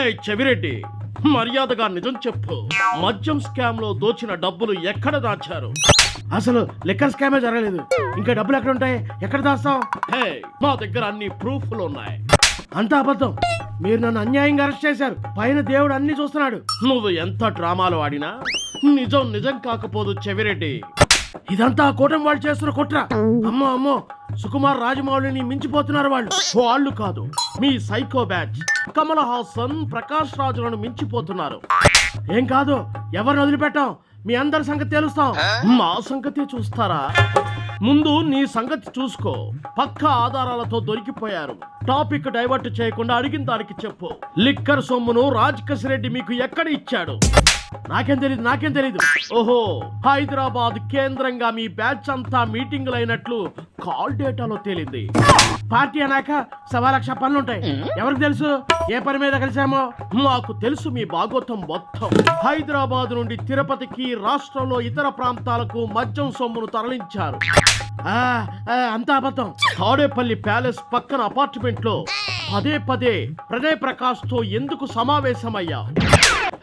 హే చెవిరెడ్డి మర్యాదగా నిజం చెప్పు. మద్యం స్కామ్లో దోచిన డబ్బులు ఎక్కడ దాచారు? అసలు లెక్కర్ స్కామే జరగలేదు. ఇంకా డబ్బులు ఎక్కడ ఉంటాయి ఎక్కడ దాస్తాం హే మా దగ్గర అన్ని ప్రూఫ్లు ఉన్నాయి అంతా అబద్ధం. మీరు నన్ను అన్యాయంగా అరెస్ట్ చేశారు. పైన దేవుడు అన్ని చూస్తున్నాడు. నువ్వు ఎంత డ్రామాలు ఆడినా? నిజం నిజం కాకపోదు చెవిరెడ్డి. ఇదంతా కూటమి వాళ్ళు చేస్తున్న కుట్ర. అమ్మో అమ్మో సుకుమార్ రాజమౌళిని మించిపోతున్నారు వాళ్ళు. వాళ్ళు కాదు మీ సైకో బ్యాచ్. కమల్ హాసన్ ప్రకాష్ రాజులను మించిపోతున్నారు. ఏం కాదు ఎవరిని వదిలిపెట్టాం? మీ అందరి సంగతి తెలుస్తాం. మా సంగతి చూస్తారా? ముందు నీ సంగతి చూసుకో. పక్క ఆధారాలతో దొరికిపోయారు. టాపిక్ డైవర్ట్ చేయకుండా అడిగిన దానికి చెప్పు. లిక్కర్ సొమ్మును రాజ్ రెడ్డి మీకు ఎక్కడ ఇచ్చాడు? నాకేం తెలియదు నాకేం తెలియదు ఓహో హైదరాబాద్ కేంద్రంగా మీ బ్యాచ్ అంతా మీటింగులు అయినట్లు కాల్ డేటాలో తేలింది. పార్టీ అన్నాక సవా లక్ష పనులు ఉంటాయి ఎవరికి తెలుసు? ఏ పని మీద కలిసామో? మాకు తెలుసు మీ భాగోతం మొత్తం. హైదరాబాద్ నుండి తిరుపతికి రాష్ట్రంలో ఇతర ప్రాంతాలకు మద్యం సొమ్మును తరలించారు. అంతా అబద్ధం. తాడేపల్లి ప్యాలెస్ పక్కన అపార్ట్మెంట్లో పదే పదే ప్రణయ్ ప్రకాష్తో ఎందుకు సమావేశమయ్యా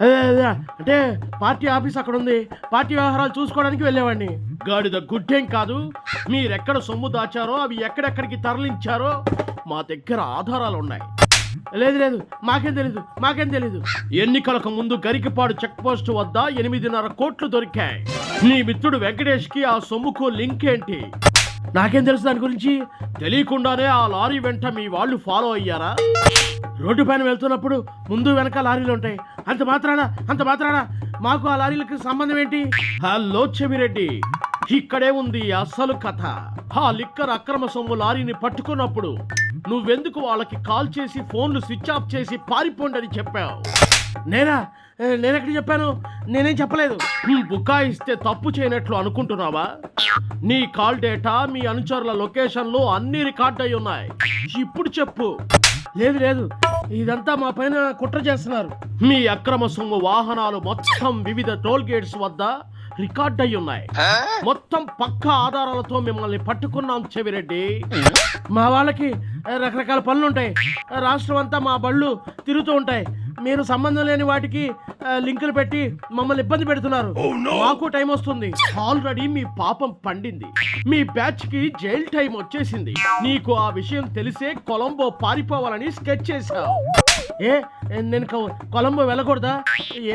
అంటే పార్టీ ఆఫీస్ అక్కడ ఉంది పార్టీ వ్యవహారాలు చూసుకోవడానికి వెళ్ళేవాడిని. గాడిద గుడ్డేం కాదు. మీరెక్కడ సొమ్ము దాచారో అవి ఎక్కడెక్కడికి తరలించారో మా దగ్గర ఆధారాలు ఉన్నాయి. లేదు లేదు మాకేం తెలీదు మాకేం తెలీదు. ఎన్నికలకు ముందు గరికపాడు చెక్ పోస్ట్ వద్ద ఎనిమిదిన్నర కోట్లు దొరికాయి. నీ మిత్రుడు వెంకటేష్కి ఆ సొమ్ముకు లింక్ ఏంటి? నాకేం తెలుసు దాని గురించి? తెలియకుండానే ఆ లారీ వెంట మీ వాళ్ళు ఫాలో అయ్యారా? రోడ్డు పైన వెళ్తున్నప్పుడు ముందు వెనక లారీలు ఉంటాయి. అంత మాత్రాన? అంత మాత్రాన? మాకు ఆ లారీలకి సంబంధం ఏంటి? హలో చెవిరెడ్డి. ఇక్కడే ఉంది అసలు కథ. ఆ లిక్కర్ అక్రమ సొమ్ము లారీని పట్టుకున్నప్పుడు నువ్వెందుకు వాళ్ళకి కాల్ చేసి ఫోన్లు స్విచ్ ఆఫ్ చేసి పారిపోండి అని చెప్పావు? నేనా? నేనెక్కడ చెప్పాను? నేనేం చెప్పలేదు. బుకాయిస్తే తప్పు చేయనట్లు అనుకుంటున్నావా? నీ కాల్ డేటా మీ అనుచరుల లొకేషన్లు అన్ని రికార్డ్ అయి ఉన్నాయి. ఇప్పుడు చెప్పు. లేదు లేదు. ఇదంతా మా పైన కుట్ర చేస్తున్నారు. మీ అక్రమ సొమ్ము వాహనాలు మొత్తం వివిధ టోల్ గేట్స్ వద్ద రికార్డ్ అయి ఉన్నాయి. మొత్తం పక్క ఆధారాలతో మిమ్మల్ని పట్టుకున్నాం చెవిరెడ్డి. మా వాళ్ళకి రకరకాల పనులు ఉంటాయి రాష్ట్రం అంతా మా బళ్ళు తిరుగుతూ ఉంటాయి. మీరు సంబంధం లేని వాటికి లింకులు పెట్టి మమ్మల్ని ఇబ్బంది పెడుతున్నారు. మాకు టైం వస్తుంది. ఆల్రెడీ మీ పాపం పండింది. మీ బ్యాచ్కి జైల్ టైం వచ్చేసింది. నీకు ఆ విషయం తెలిసే కొలంబో పారిపోవాలని స్కెచ్ చేశావు. ఏ నేను కొలంబో వెళ్ళకూడదా?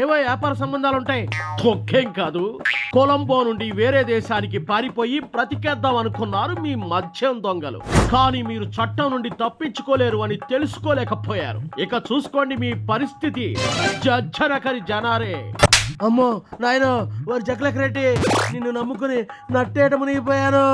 ఏవో వ్యాపార సంబంధాలు ఉంటాయి తొక్కేం కాదు. కొలంబో నుండి వేరే దేశానికి పారిపోయి బ్రతికేద్దాం అనుకున్నారు మీ మద్యం దొంగలు. కానీ మీరు చట్టం నుండి తప్పించుకోలేరు అని తెలుసుకోలేకపోయారు. ఇక చూసుకోండి మీ పరిస్థితి. జజ్జనకరి జనారే. అమ్మో నాయన వారు జగలక్ రెడ్డి నిన్ను నమ్ముకుని నట్టేట మునిగిపోయాను.